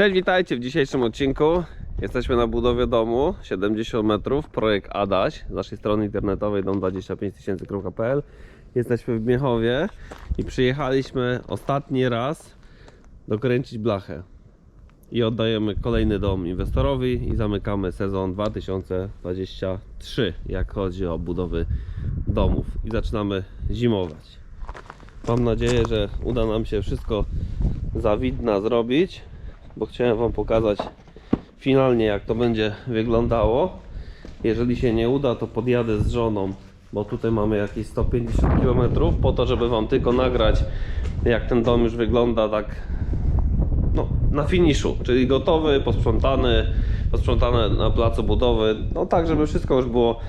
Cześć, witajcie w dzisiejszym odcinku. Jesteśmy na budowie domu 70 metrów, projekt Adaś z naszej strony internetowej dom25000.pl. Jesteśmy w Miechowie i przyjechaliśmy ostatni raz dokręcić blachę. I oddajemy kolejny dom inwestorowi i zamykamy sezon 2023, jak chodzi o budowy domów. I zaczynamy zimować. Mam nadzieję, że uda nam się wszystko zawidna zrobić, bo chciałem Wam pokazać finalnie jak to będzie wyglądało. Jeżeli się nie uda, to podjadę z żoną, bo tutaj mamy jakieś 150 km po to, żeby Wam tylko nagrać jak ten dom już wygląda tak no, na finiszu, czyli gotowy, posprzątany, posprzątane na placu budowy, no tak, żeby wszystko już było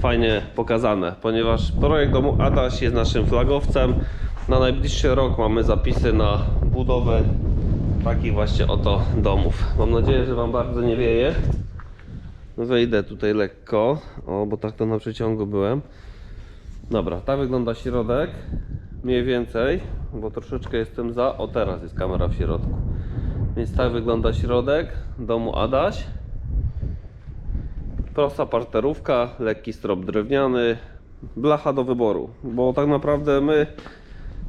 fajnie pokazane, ponieważ projekt domu Adaś jest naszym flagowcem. Na najbliższy rok mamy zapisy na budowę takich właśnie oto domów. Mam nadzieję, że Wam bardzo nie wieje. Wejdę tutaj lekko, o, bo tak to na przeciągu byłem. Dobra, tak wygląda środek. Mniej więcej, bo troszeczkę jestem za. O, teraz jest kamera w środku. Więc tak wygląda środek domu Adaś. Prosta parterówka, lekki strop drewniany, blacha do wyboru. Bo tak naprawdę my,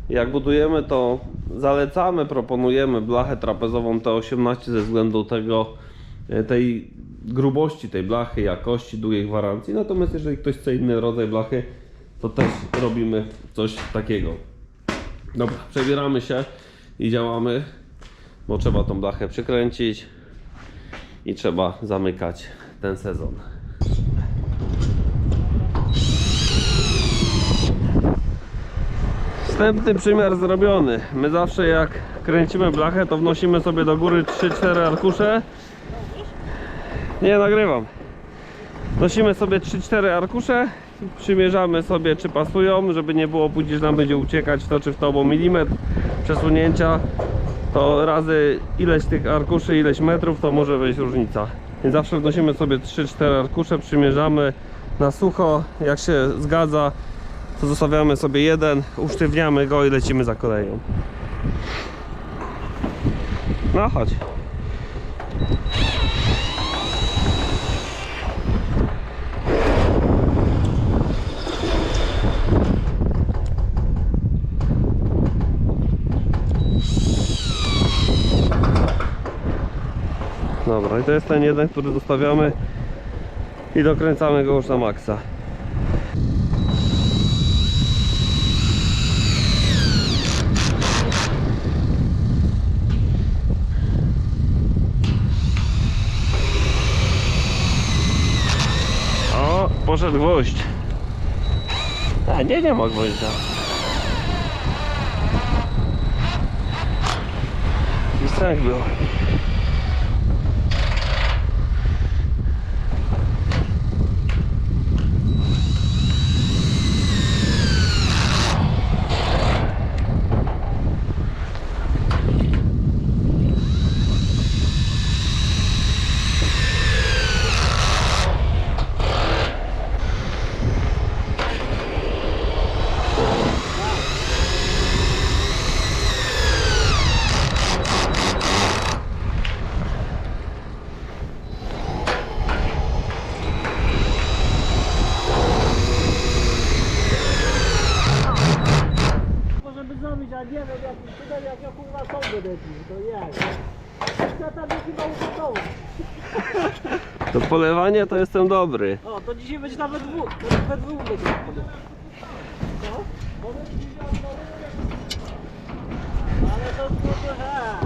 jak budujemy, to zalecamy, proponujemy blachę trapezową T18 ze względu tego, e, tej grubości tej blachy, jakości, długiej gwarancji. Natomiast jeżeli ktoś chce inny rodzaj blachy, to też robimy coś takiego. Dobra, przebieramy się i działamy, bo trzeba tą blachę przykręcić i trzeba zamykać ten sezon. Wstępny przymiar zrobiony. My zawsze jak kręcimy blachę, to wnosimy sobie do góry 3-4 arkusze. Nie nagrywam. Wnosimy sobie 3-4 arkusze, przymierzamy sobie czy pasują, żeby nie było później, że nam będzie uciekać to czy w to, bo milimetr przesunięcia to razy ileś tych arkuszy, ileś metrów, to może być różnica. Więc zawsze wnosimy sobie 3-4 arkusze, przymierzamy na sucho, jak się zgadza, to zostawiamy sobie jeden, usztywniamy go i lecimy za kolejną. No chodź. Dobra, i to jest ten jeden, który zostawiamy i dokręcamy go już na maksa. O, poszedł gwoźdź. A nie, nie ma gwoździa. Już tak było. Możemy zrobić, a nie wiem jakim cudem, jak ja kurwa są będę pił, to jak? Ja tam jest chyba ugotowy. To polewanie to jestem dobry. O, to dzisiaj będzie nawet dwóch, to we dwóch będzie dzisiaj Ale to kurwa, ha.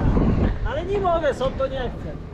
Ale nie mogę, są to nie chcę.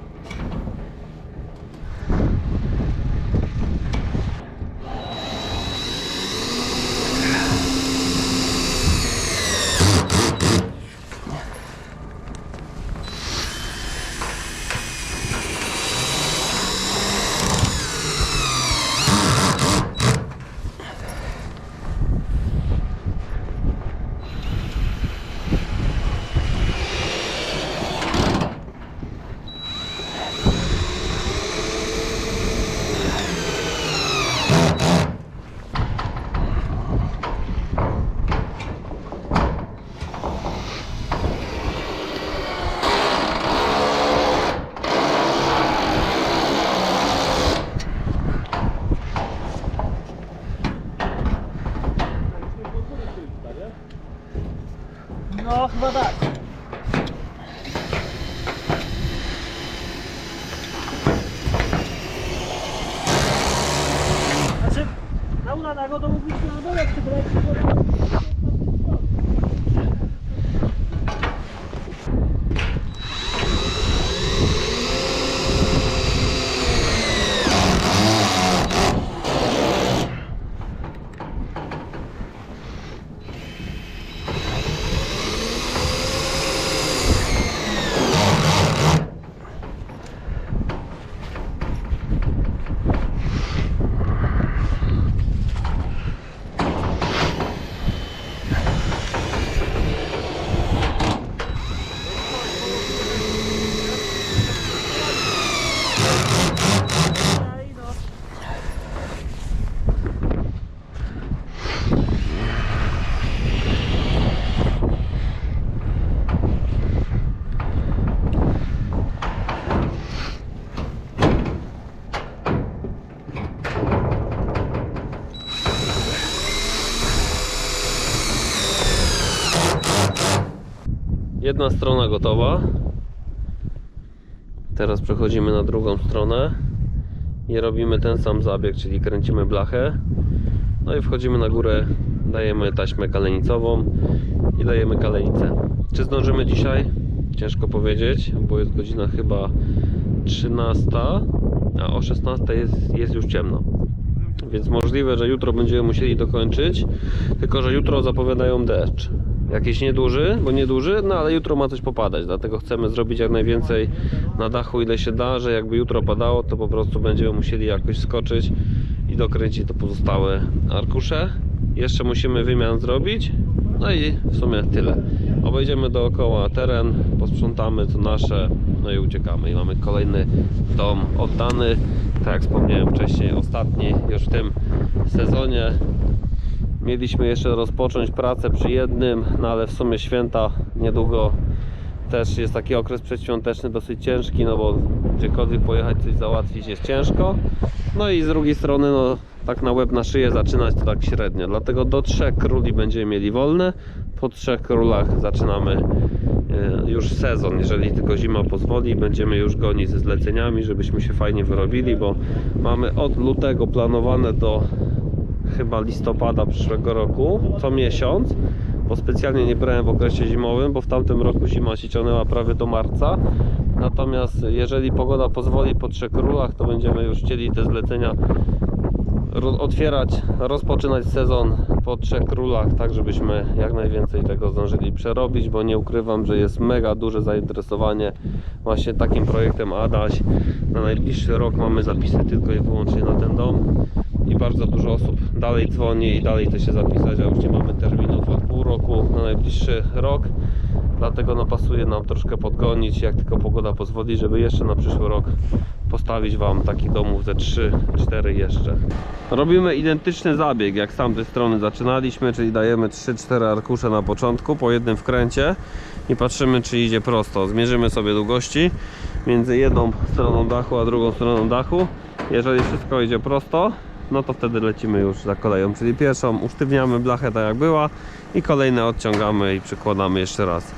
Jedna strona gotowa. Teraz przechodzimy na drugą stronę i robimy ten sam zabieg, czyli kręcimy blachę. No i wchodzimy na górę, dajemy taśmę kalenicową i dajemy kalenicę. Czy zdążymy dzisiaj? Ciężko powiedzieć, bo jest godzina chyba 13, a o 16 jest, jest już ciemno. Więc możliwe, że jutro będziemy musieli dokończyć, tylko że jutro zapowiadają deszcz. Jakiś nieduży, bo nieduży, no ale jutro ma coś popadać, dlatego chcemy zrobić jak najwięcej na dachu ile się da, że jakby jutro padało, to po prostu będziemy musieli jakoś skoczyć i dokręcić to pozostałe arkusze. Jeszcze musimy wymian zrobić, no i w sumie tyle. Obejdziemy dookoła teren, posprzątamy co nasze, no i uciekamy. I mamy kolejny dom oddany, tak jak wspomniałem wcześniej, ostatni już w tym sezonie. Mieliśmy jeszcze rozpocząć pracę przy jednym, no ale w sumie święta niedługo też jest taki okres przedświąteczny dosyć ciężki, no bo gdziekolwiek pojechać coś załatwić jest ciężko. No i z drugiej strony, no tak na łeb na szyję zaczynać to tak średnio. Dlatego do trzech króli będziemy mieli wolne. Po trzech królach zaczynamy e, już sezon, jeżeli tylko zima pozwoli, będziemy już gonić ze zleceniami, żebyśmy się fajnie wyrobili, bo mamy od lutego planowane do chyba listopada przyszłego roku, co miesiąc, bo specjalnie nie brałem w okresie zimowym, bo w tamtym roku zima się ciągnęła prawie do marca. Natomiast jeżeli pogoda pozwoli po Trzech Królach, to będziemy już chcieli te zlecenia otwierać, rozpoczynać sezon po Trzech Królach, tak żebyśmy jak najwięcej tego zdążyli przerobić, bo nie ukrywam, że jest mega duże zainteresowanie właśnie takim projektem Adaś. Na najbliższy rok mamy zapisy tylko i wyłącznie na ten dom i bardzo dużo osób dalej dzwoni i dalej chce się zapisać, a już nie mamy terminów od pół roku na najbliższy rok. Dlatego no pasuje nam troszkę podgonić, jak tylko pogoda pozwoli, żeby jeszcze na przyszły rok postawić Wam takich domów ze 3-4 jeszcze. Robimy identyczny zabieg jak z tamtej strony zaczynaliśmy, czyli dajemy 3-4 arkusze na początku po jednym wkręcie i patrzymy czy idzie prosto. Zmierzymy sobie długości między jedną stroną dachu a drugą stroną dachu. Jeżeli wszystko idzie prosto, no to wtedy lecimy już za koleją, czyli pierwszą usztywniamy blachę tak jak była i kolejne odciągamy i przykładamy jeszcze raz.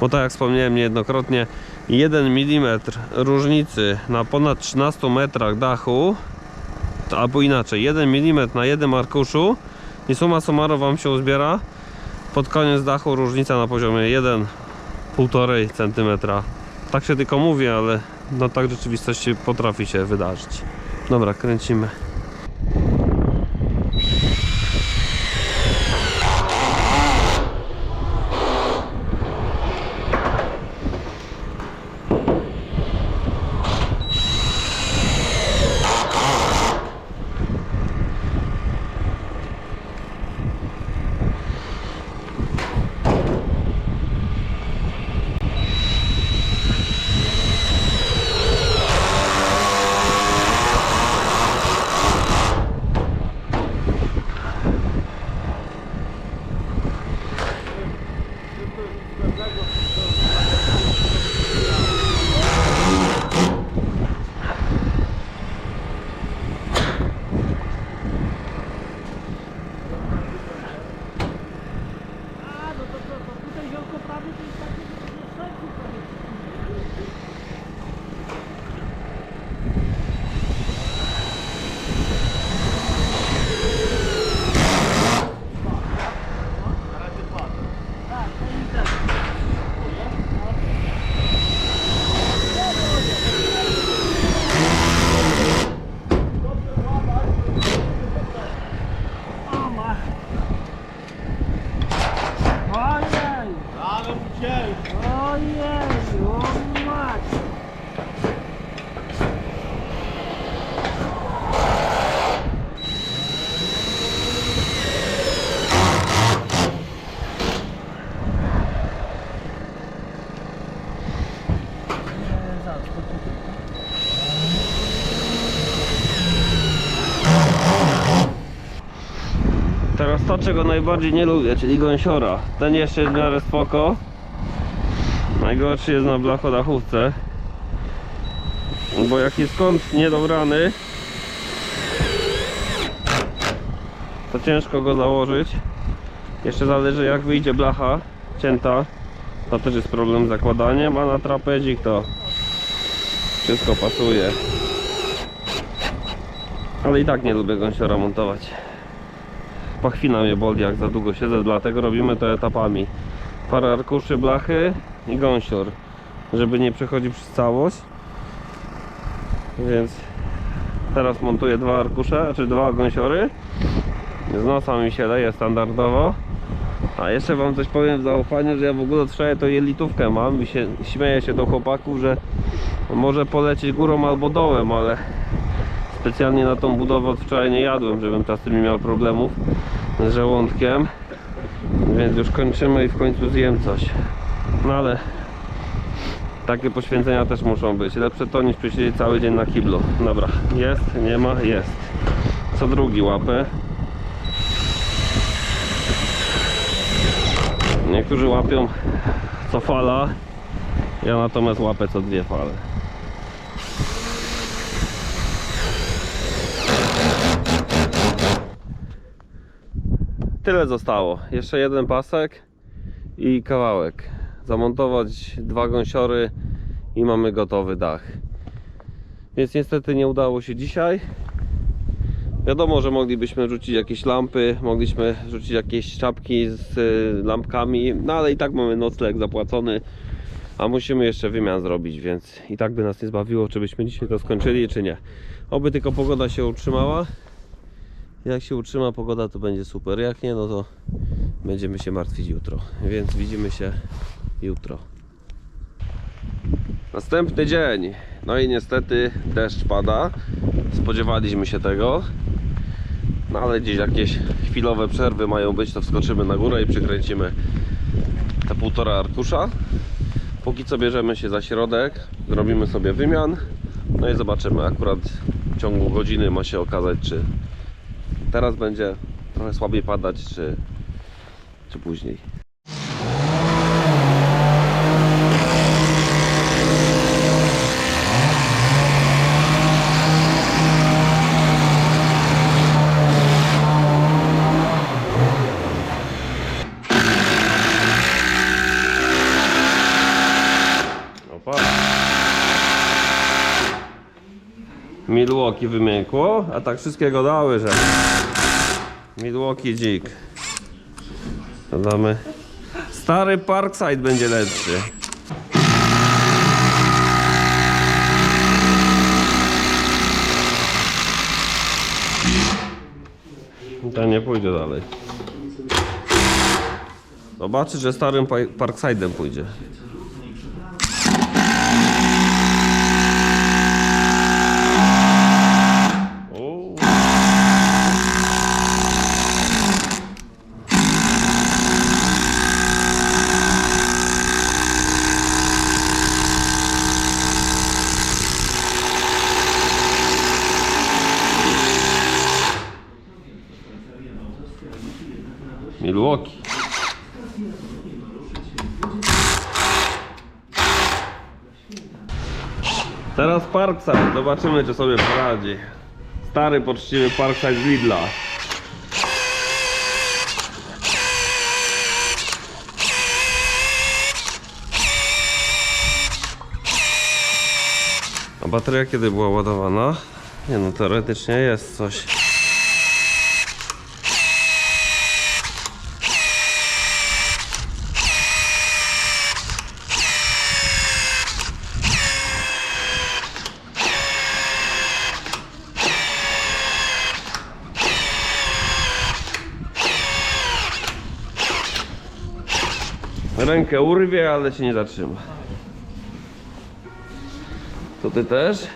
Bo tak jak wspomniałem niejednokrotnie, 1 mm różnicy na ponad 13 metrach dachu, albo inaczej, 1 mm na jednym arkuszu i suma summarum Wam się uzbiera pod koniec dachu różnica na poziomie 1,5 cm. Tak się tylko mówię, ale no tak w rzeczywistości potrafi się wydarzyć. Dobra, kręcimy. Czego najbardziej nie lubię, czyli gąsiora. Ten jeszcze jest w miarę spoko. Najgorszy jest na blachodachówce. Bo jak jest kąt niedobrany, to ciężko go założyć. Jeszcze zależy jak wyjdzie blacha cięta. To też jest problem z zakładaniem, a na trapedzik to wszystko pasuje. Ale i tak nie lubię gąsiora montować. Pachwina mnie boli jak za długo siedzę, dlatego robimy to etapami. Parę arkuszy blachy i gąsior, żeby nie przechodzić przez całość. Więc teraz montuję dwa arkusze, czy dwa gąsiory. Z nosa mi się leje standardowo. A jeszcze wam coś powiem w zaufaniu, że ja w ogóle wczoraj to jelitówkę mam i się, śmieję się do chłopaków, że może polecieć górą albo dołem, ale specjalnie na tą budowę od wczoraj nie jadłem, żebym czasem nie miał problemów z żołądkiem. Więc już kończymy i w końcu zjem coś. No ale takie poświęcenia też muszą być. Lepsze to niż przesiedzieć cały dzień na kiblu. Dobra, jest, nie ma, jest. Co drugi łapę. Niektórzy łapią co fala. Ja natomiast łapę co dwie fale. Tyle zostało. Jeszcze jeden pasek i kawałek. Zamontować dwa gąsiory i mamy gotowy dach. Więc niestety nie udało się dzisiaj. Wiadomo, że moglibyśmy rzucić jakieś lampy, mogliśmy rzucić jakieś czapki z y, lampkami, no ale i tak mamy nocleg zapłacony, a musimy jeszcze wymian zrobić, więc i tak by nas nie zbawiło, czy byśmy dzisiaj to skończyli, czy nie. Oby tylko pogoda się utrzymała. Jak się utrzyma pogoda, to będzie super. Jak nie, no to będziemy się martwić jutro. Więc widzimy się jutro. Następny dzień. No i niestety deszcz pada. Spodziewaliśmy się tego. No ale gdzieś jakieś chwilowe przerwy mają być, to wskoczymy na górę i przykręcimy te półtora arkusza. Póki co bierzemy się za środek, zrobimy sobie wymian. No i zobaczymy. Akurat w ciągu godziny ma się okazać, czy teraz będzie trochę słabiej padać, czy, czy później. Milwaukee wymiękło, a tak wszystkiego dały, że Milwaukee dzik. Dodamy. Stary Parkside będzie lepszy. To nie pójdzie dalej. Zobaczy, że starym Pa- Parkside'em pójdzie. O. Milwaukee. Teraz Parkside. Zobaczymy, czy sobie poradzi. Stary, poczciwy Parkside z Lidla. A bateria kiedy była ładowana? Nie no, teoretycznie jest coś. Ale cię nie zatrzyma. To ty też?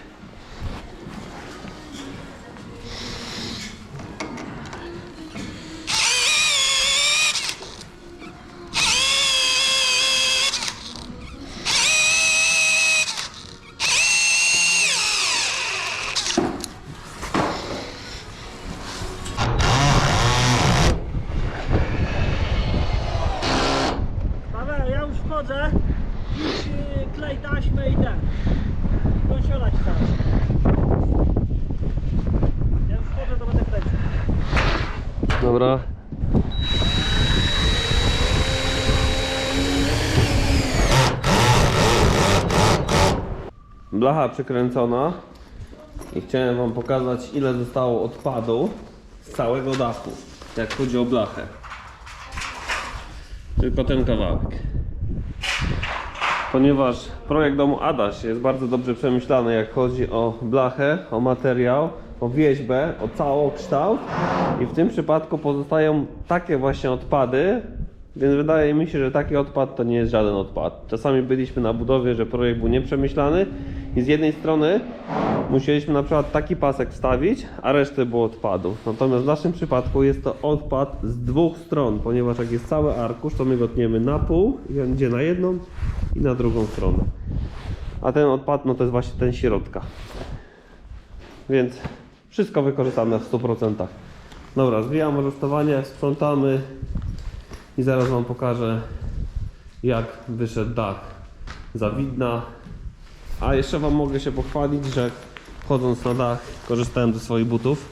Przykręcona i chciałem wam pokazać ile zostało odpadu z całego dachu, jak chodzi o blachę. Tylko ten kawałek. Ponieważ projekt domu Adaś jest bardzo dobrze przemyślany, jak chodzi o blachę, o materiał, o wieźbę, o całokształt i w tym przypadku pozostają takie właśnie odpady, więc wydaje mi się, że taki odpad to nie jest żaden odpad. Czasami byliśmy na budowie, że projekt był nieprzemyślany i z jednej strony musieliśmy na przykład taki pasek wstawić, a resztę było odpadów. Natomiast w naszym przypadku jest to odpad z dwóch stron, ponieważ jak jest cały arkusz, to my go tniemy na pół i on idzie na jedną i na drugą stronę. A ten odpad, no to jest właśnie ten środka. Więc wszystko wykorzystane w 100%. Dobra, zwijamy rusztowanie, sprzątamy i zaraz Wam pokażę jak wyszedł dach za widna. A jeszcze Wam mogę się pochwalić, że wchodząc na dach korzystałem ze swoich butów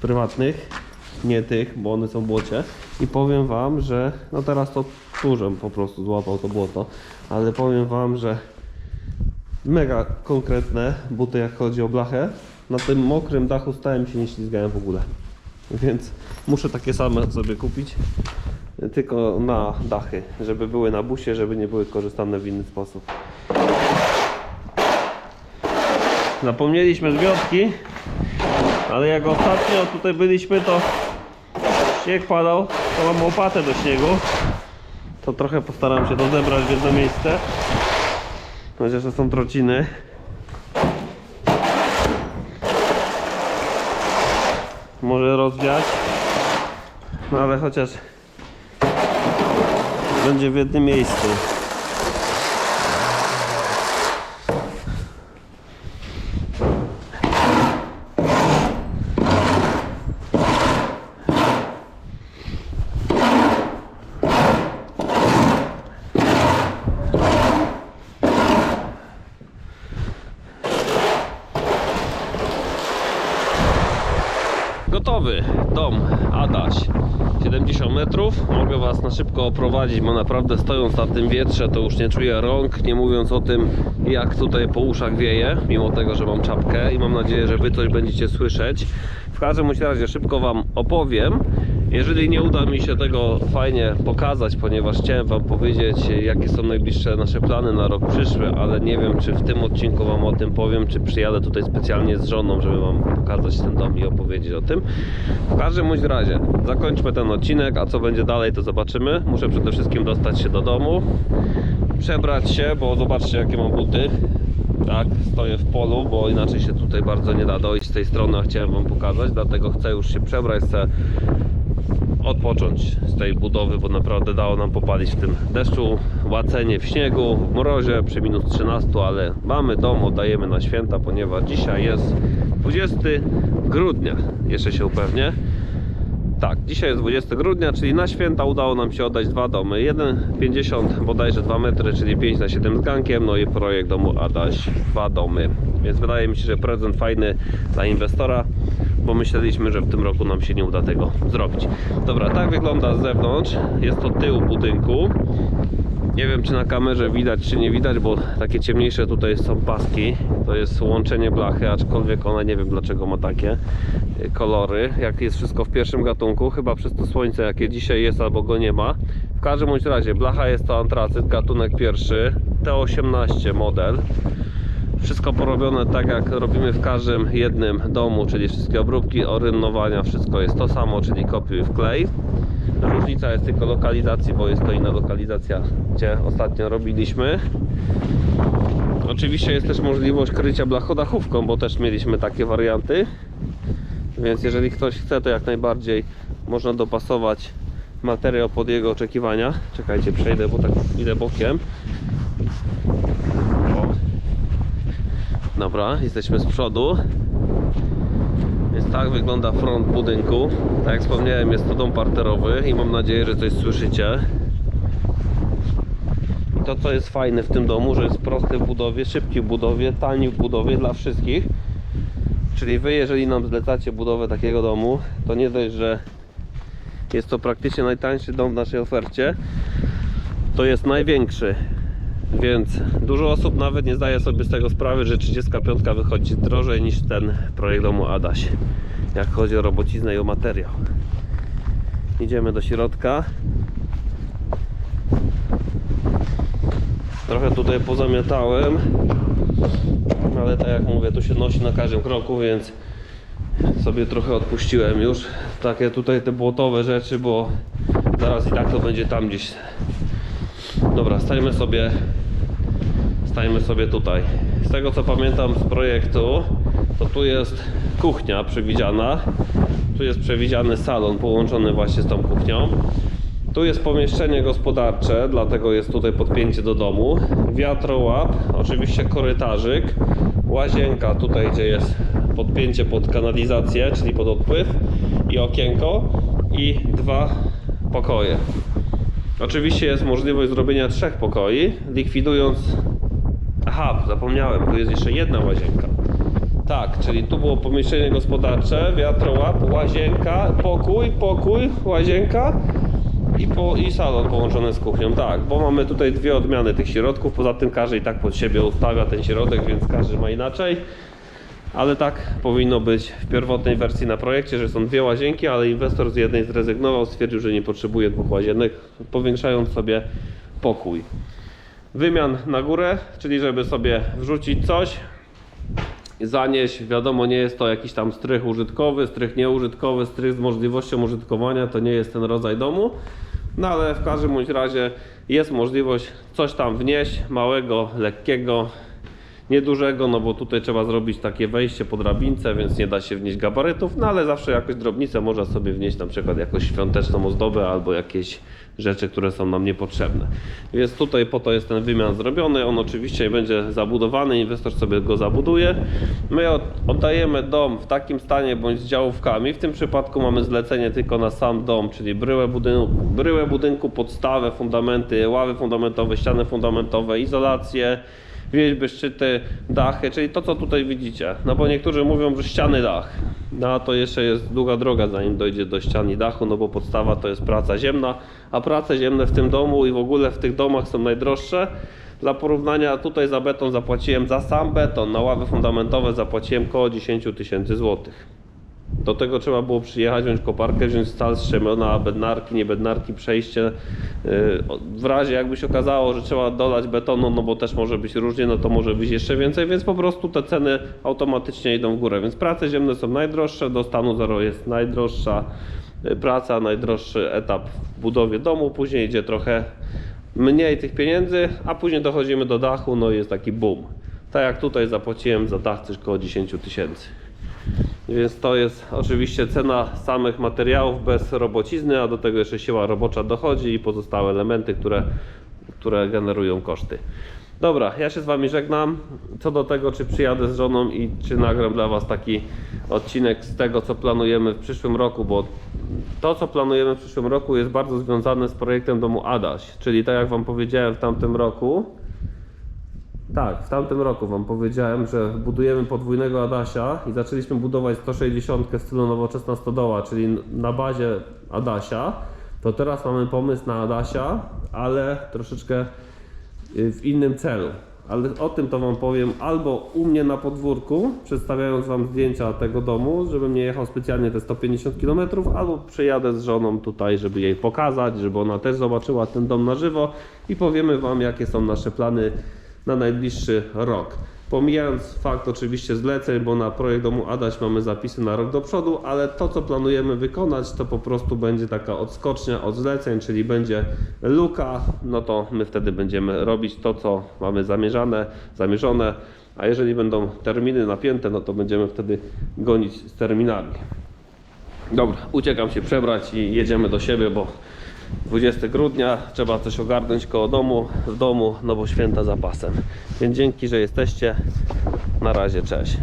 prywatnych, nie tych, bo one są w błocie i powiem Wam, że no teraz to turzem po prostu złapał to błoto, ale powiem Wam, że mega konkretne buty jak chodzi o blachę. Na tym mokrym dachu stałem się nie ślizgałem w ogóle. Więc muszę takie same sobie kupić. Tylko na dachy, żeby były na busie, żeby nie były korzystane w inny sposób. Zapomnieliśmy związki, ale jak ostatnio tutaj byliśmy, to śnieg padał, to mam łopatę do śniegu. To trochę postaram się to zebrać w jedno miejsce. Chociaż to są trociny. Może rozwiać. No ale chociaż będzie w jednym miejscu. Gotowy dom Adaś 70 metrów. Mogę Szybko oprowadzić, bo naprawdę stojąc na tym wietrze to już nie czuję rąk, nie mówiąc o tym jak tutaj po uszach wieje, mimo tego, że mam czapkę i mam nadzieję, że Wy coś będziecie słyszeć. W każdym razie szybko Wam opowiem. Jeżeli nie uda mi się tego fajnie pokazać, ponieważ chciałem Wam powiedzieć, jakie są najbliższe nasze plany na rok przyszły, ale nie wiem, czy w tym odcinku Wam o tym powiem, czy przyjadę tutaj specjalnie z żoną, żeby Wam pokazać ten dom i opowiedzieć o tym. W każdym razie, zakończmy ten odcinek, a co będzie dalej, to zobaczymy. Muszę przede wszystkim dostać się do domu, przebrać się, bo zobaczcie, jakie mam buty. Tak, stoję w polu, bo inaczej się tutaj bardzo nie da dojść z tej strony, a chciałem Wam pokazać, dlatego chcę już się przebrać, chcę odpocząć z tej budowy, bo naprawdę dało nam popalić w tym deszczu, łacenie w śniegu, w mrozie przy minus 13, ale mamy dom, oddajemy na święta, ponieważ dzisiaj jest 20 grudnia, jeszcze się upewnię. Tak, dzisiaj jest 20 grudnia, czyli na święta udało nam się oddać dwa domy. Jeden 50 bodajże 2 metry, czyli 5 na 7 z gankiem, no i projekt domu Adaś, dwa domy. Więc wydaje mi się, że prezent fajny dla inwestora, bo myśleliśmy, że w tym roku nam się nie uda tego zrobić. Dobra, tak wygląda z zewnątrz. Jest to tył budynku. Nie wiem, czy na kamerze widać, czy nie widać, bo takie ciemniejsze tutaj są paski. To jest łączenie blachy, aczkolwiek ona nie wiem dlaczego ma takie y, kolory. Jak jest wszystko w pierwszym gatunku, chyba przez to słońce, jakie dzisiaj jest, albo go nie ma. W każdym bądź razie, blacha jest to antracyt, gatunek pierwszy, T18 model. Wszystko porobione tak jak robimy w każdym jednym domu, czyli wszystkie obróbki, orynnowania, wszystko jest to samo, czyli kopiuj w klej. Różnica jest tylko lokalizacji, bo jest to inna lokalizacja, gdzie ostatnio robiliśmy. Oczywiście jest też możliwość krycia blachodachówką, bo też mieliśmy takie warianty. Więc jeżeli ktoś chce, to jak najbardziej można dopasować materiał pod jego oczekiwania. Czekajcie, przejdę, bo tak idę bokiem. Dobra, jesteśmy z przodu. Więc tak wygląda front budynku. Tak jak wspomniałem, jest to dom parterowy i mam nadzieję, że coś słyszycie. I to, co jest fajne w tym domu, że jest prosty w budowie, szybki w budowie, tani w budowie dla wszystkich. Czyli wy, jeżeli nam zlecacie budowę takiego domu, to nie dość, że jest to praktycznie najtańszy dom w naszej ofercie, to jest największy. Więc dużo osób nawet nie zdaje sobie z tego sprawy, że 35 wychodzi drożej niż ten projekt domu Adaś. Jak chodzi o robociznę i o materiał. Idziemy do środka. Trochę tutaj pozamiatałem, ale tak jak mówię, tu się nosi na każdym kroku, więc sobie trochę odpuściłem już. Takie tutaj te błotowe rzeczy, bo zaraz i tak to będzie tam gdzieś. Dobra, stajmy sobie stajmy sobie tutaj. Z tego co pamiętam z projektu, to tu jest kuchnia przewidziana. Tu jest przewidziany salon połączony właśnie z tą kuchnią. Tu jest pomieszczenie gospodarcze, dlatego jest tutaj podpięcie do domu. Wiatrołap, oczywiście korytarzyk, łazienka tutaj gdzie jest podpięcie pod kanalizację, czyli pod odpływ i okienko i dwa pokoje. Oczywiście jest możliwość zrobienia trzech pokoi, likwidując Aha, zapomniałem, tu jest jeszcze jedna łazienka. Tak, czyli tu było pomieszczenie gospodarcze, wiatrołap, łazienka, pokój, pokój, łazienka i, po, i salon połączony z kuchnią. Tak, bo mamy tutaj dwie odmiany tych środków, poza tym każdy i tak pod siebie ustawia ten środek, więc każdy ma inaczej. Ale tak powinno być w pierwotnej wersji na projekcie, że są dwie łazienki, ale inwestor z jednej zrezygnował, stwierdził, że nie potrzebuje dwóch łazienek, powiększając sobie pokój wymian na górę, czyli żeby sobie wrzucić coś, zanieść, wiadomo nie jest to jakiś tam strych użytkowy, strych nieużytkowy, strych z możliwością użytkowania, to nie jest ten rodzaj domu, no ale w każdym bądź razie jest możliwość coś tam wnieść, małego, lekkiego, niedużego, no bo tutaj trzeba zrobić takie wejście po drabince, więc nie da się wnieść gabarytów, no ale zawsze jakoś drobnicę można sobie wnieść, na przykład jakąś świąteczną ozdobę albo jakieś rzeczy, które są nam niepotrzebne. Więc tutaj po to jest ten wymian zrobiony, on oczywiście będzie zabudowany, inwestor sobie go zabuduje. My od- oddajemy dom w takim stanie bądź z działówkami, w tym przypadku mamy zlecenie tylko na sam dom, czyli bryłę budynku, bryłę budynku podstawę, fundamenty, ławy fundamentowe, ściany fundamentowe, izolację, wieźby, szczyty, dachy, czyli to co tutaj widzicie. No bo niektórzy mówią, że ściany dach. No a to jeszcze jest długa droga zanim dojdzie do ścian i dachu, no bo podstawa to jest praca ziemna, a prace ziemne w tym domu i w ogóle w tych domach są najdroższe. Dla porównania tutaj za beton zapłaciłem, za sam beton na ławy fundamentowe zapłaciłem około 10 tysięcy złotych. Do tego trzeba było przyjechać, wziąć koparkę, wziąć stal strzemiona, bednarki, nie bednarki, przejście. Yy, W razie jakby się okazało, że trzeba dolać betonu, no bo też może być różnie, no to może być jeszcze więcej, więc po prostu te ceny automatycznie idą w górę. Więc prace ziemne są najdroższe, do stanu zero jest najdroższa yy, praca, najdroższy etap w budowie domu, później idzie trochę mniej tych pieniędzy, a później dochodzimy do dachu, no i jest taki boom. Tak jak tutaj zapłaciłem za dach około 10 tysięcy. Więc to jest oczywiście cena samych materiałów bez robocizny, a do tego jeszcze siła robocza dochodzi i pozostałe elementy, które, które generują koszty. Dobra, ja się z Wami żegnam. Co do tego, czy przyjadę z żoną i czy nagram dla Was taki odcinek z tego, co planujemy w przyszłym roku, bo to, co planujemy w przyszłym roku, jest bardzo związane z projektem domu Adaś. Czyli tak jak Wam powiedziałem w tamtym roku, tak, w tamtym roku Wam powiedziałem, że budujemy podwójnego Adasia i zaczęliśmy budować 160 w stylu nowoczesna stodoła, czyli na bazie Adasia. To teraz mamy pomysł na Adasia, ale troszeczkę y, w innym celu. Ale o tym to Wam powiem albo u mnie na podwórku, przedstawiając Wam zdjęcia tego domu, żebym nie jechał specjalnie te 150 km, albo przyjadę z żoną tutaj, żeby jej pokazać, żeby ona też zobaczyła ten dom na żywo i powiemy Wam, jakie są nasze plany na najbliższy rok. Pomijając fakt oczywiście zleceń, bo na projekt domu Adaś mamy zapisy na rok do przodu, ale to co planujemy wykonać to po prostu będzie taka odskocznia od zleceń, czyli będzie luka, no to my wtedy będziemy robić to co mamy zamierzane, zamierzone, a jeżeli będą terminy napięte, no to będziemy wtedy gonić z terminami. Dobra, uciekam się przebrać i jedziemy do siebie, bo 20 grudnia trzeba coś ogarnąć koło domu, w domu, no bo święta za pasem. Więc dzięki, że jesteście. Na razie, cześć.